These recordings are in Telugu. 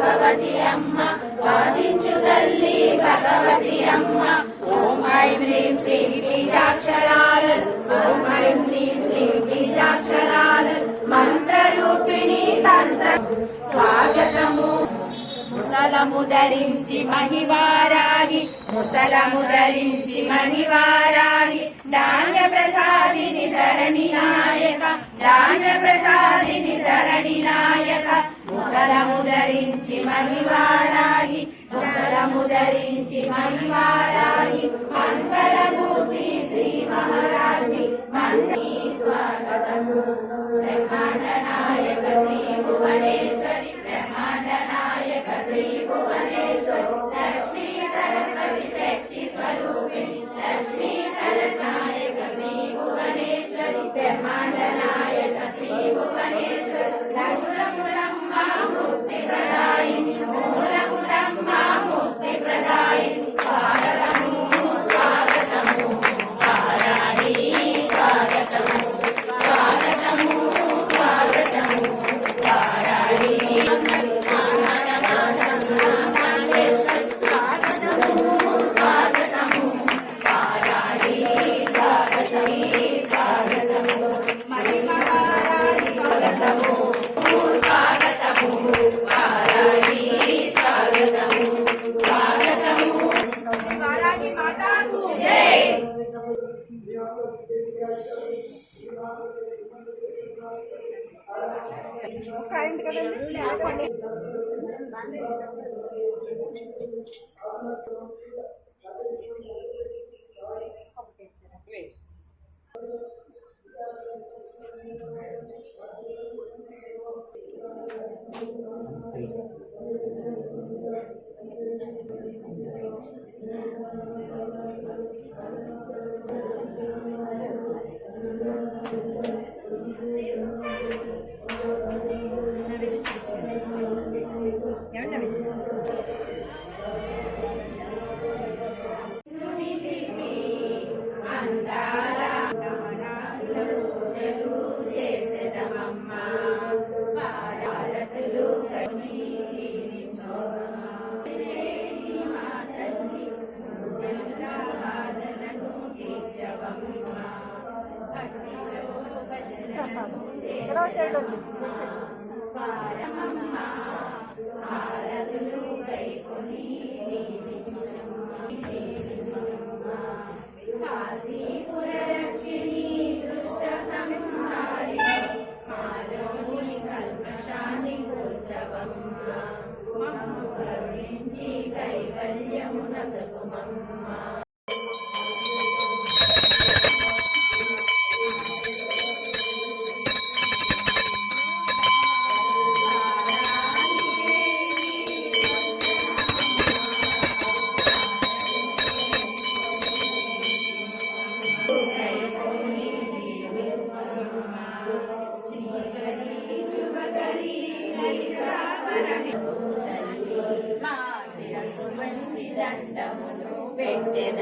ഭഗവതി അമ്മ വാദിച്ചു തല്ലി ഭഗവതി അമ്മ ഓം ഐം ശ്രീം ശ്രീം ബീജാക്ഷരാൽ ഓം ഐം ശ്രീം ശ്രീം ബീജാക്ഷരാൽ ముసలము ధరించి మహివారాగి ముసలము ధరించి మహివారాగి ధాన్య ప్రసాదిని ధరణి నాయక ధాన్య ప్రసాదిని ధరణి నాయక ముసలము ధరించి మహివారాగి ముసలము ధరించి మహివారాగి మంగళమూర్తి శ్రీ మహారాణి మంగళ స్వాగతము బ్రహ్మాండ నాయక శ్రీ భువనేశ్వరి అయింది కదండి ఆపండి Thank you. ఎవరిన మా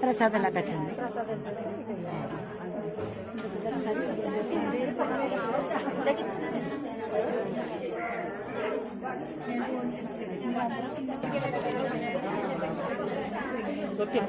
ప్రసాదంలా పెట్టండి. ఓకే.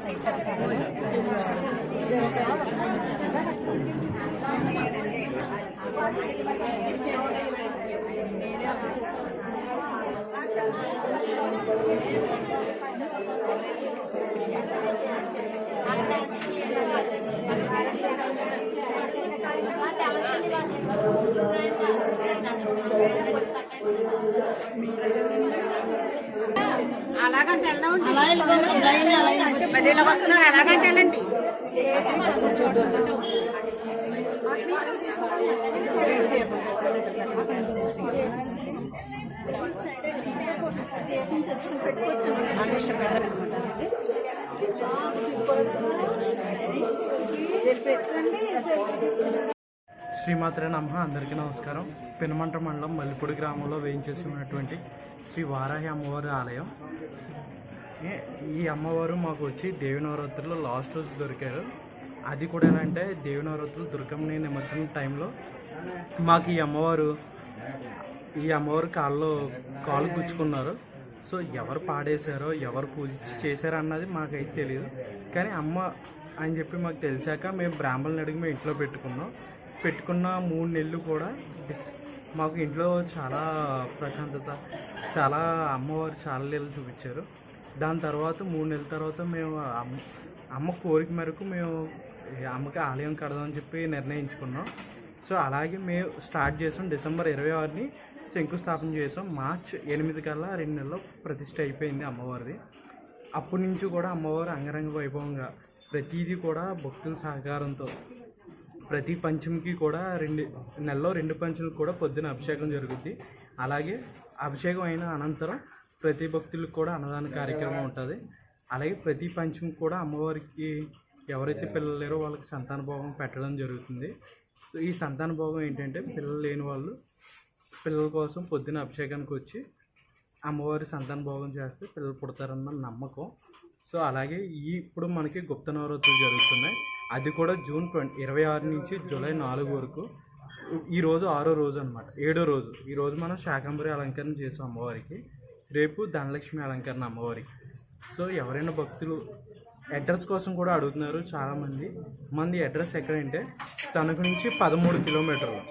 వస్తున్నారు ఎలాగంటే వెళ్ళండి శ్రీమాత్రే నమ అందరికీ నమస్కారం. పెనుమంట మండలం మల్లిపూడి గ్రామంలో వేయించేసి ఉన్నటువంటి శ్రీ వారాహి అమ్మవారి ఆలయం. ఈ అమ్మవారు మాకు వచ్చి దేవి లాస్ట్ రోజు దొరికారు. అది కూడా ఎలా అంటే దేవి నవరాత్రులు దుర్గమ్మని నిమజ్జనం టైంలో మాకు ఈ అమ్మవారు ఈ అమ్మవారు కాళ్ళు కాలు గుచ్చుకున్నారు. సో ఎవరు పాడేశారో ఎవరు పూజ చేశారో అన్నది మాకైతే తెలియదు కానీ అమ్మ అని చెప్పి మాకు తెలిసాక మేము బ్రాహ్మణుని అడిగి మేము ఇంట్లో పెట్టుకున్నాం. పెట్టుకున్న మూడు నెలలు కూడా మాకు ఇంట్లో చాలా ప్రశాంతత చాలా అమ్మవారు చాలా నీళ్ళు చూపించారు. దాని తర్వాత మూడు నెలల తర్వాత మేము అమ్మ అమ్మ కోరిక మేరకు మేము అమ్మకి ఆలయం కడదామని చెప్పి నిర్ణయించుకున్నాం. సో అలాగే మేము స్టార్ట్ చేసాం డిసెంబర్ ఇరవై ఆరుని శంకుస్థాపన చేసాం. మార్చ్ ఎనిమిది కల్లా రెండు నెలల్లో ప్రతిష్ట అయిపోయింది అమ్మవారిది. అప్పటి నుంచి కూడా అమ్మవారు అంగరంగ వైభవంగా ప్రతిదీ కూడా భక్తుల సహకారంతో ప్రతి పంచమికి కూడా రెండు నెలలో రెండు పంచములకు కూడా పొద్దున అభిషేకం జరుగుద్ది. అలాగే అభిషేకం అయిన అనంతరం ప్రతి భక్తులకు కూడా అన్నదాన కార్యక్రమం ఉంటుంది. అలాగే ప్రతి పంచం కూడా అమ్మవారికి ఎవరైతే పిల్లలు లేరో వాళ్ళకి సంతాన భోగం పెట్టడం జరుగుతుంది. సో ఈ సంతాన భోగం ఏంటంటే పిల్లలు లేని వాళ్ళు పిల్లల కోసం పొద్దున అభిషేకానికి వచ్చి అమ్మవారి సంతాన భోగం చేస్తే పిల్లలు పుడతారన్న నమ్మకం. సో అలాగే ఈ ఇప్పుడు మనకి గుప్త నవరాత్రులు జరుగుతున్నాయి. అది కూడా జూన్ ట్వంటీ ఇరవై ఆరు నుంచి జూలై నాలుగు వరకు. ఈ రోజు ఆరో రోజు అనమాట ఏడో రోజు. ఈరోజు మనం శాకంబరి అలంకరణ చేసాం అమ్మవారికి. రేపు ధనలక్ష్మి అలంకరణ అమ్మవారి. సో ఎవరైనా భక్తులు అడ్రస్ కోసం కూడా అడుగుతున్నారు చాలామంది. మంది అడ్రస్ ఎక్కడంటే తణుకు నుంచి పదమూడు కిలోమీటర్లు.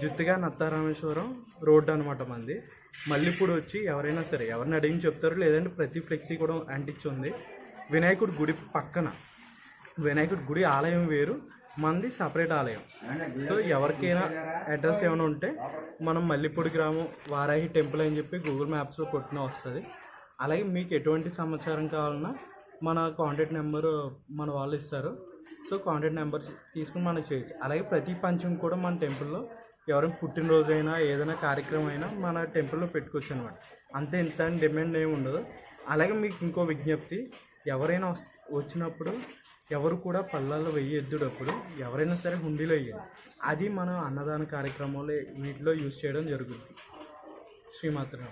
జుత్తుగా నత్తారామేశ్వరం రోడ్డు అనమాట మంది. మళ్ళీ ఇప్పుడు వచ్చి ఎవరైనా సరే ఎవరిని అడిగి చెప్తారు. లేదంటే ప్రతి ఫ్లెక్సీ కూడా అంటించి ఉంది. వినాయకుడి గుడి పక్కన. వినాయకుడి గుడి ఆలయం వేరు. మంది సపరేట్ ఆలయం. సో ఎవరికైనా అడ్రస్ ఏమైనా ఉంటే మనం మల్లిపూడి గ్రామం వారాహి టెంపుల్ అని చెప్పి గూగుల్ మ్యాప్స్లో కొట్టిన వస్తుంది. అలాగే మీకు ఎటువంటి సమాచారం కావాలన్నా మన కాంటాక్ట్ నెంబర్ మన వాళ్ళు ఇస్తారు. సో కాంటాక్ట్ నెంబర్ తీసుకుని మనం చేయొచ్చు. అలాగే ప్రతి పంచం కూడా మన టెంపుల్లో ఎవరైనా పుట్టినరోజు అయినా ఏదైనా కార్యక్రమం అయినా మన టెంపుల్లో పెట్టుకోవచ్చు అనమాట అంతే ఇంత అని డిమాండ్ ఏమి ఉండదు. అలాగే మీకు ఇంకో విజ్ఞప్తి ఎవరైనా వచ్చినప్పుడు ఎవరు కూడా పళ్ళల్లో వెయ్యి ఎద్దుడప్పుడు ఎవరైనా సరే హుండీలో వేయాలి అది మనం అన్నదాన కార్యక్రమంలో వీటిలో యూజ్ చేయడం జరుగుతుంది శ్రీమాత్రం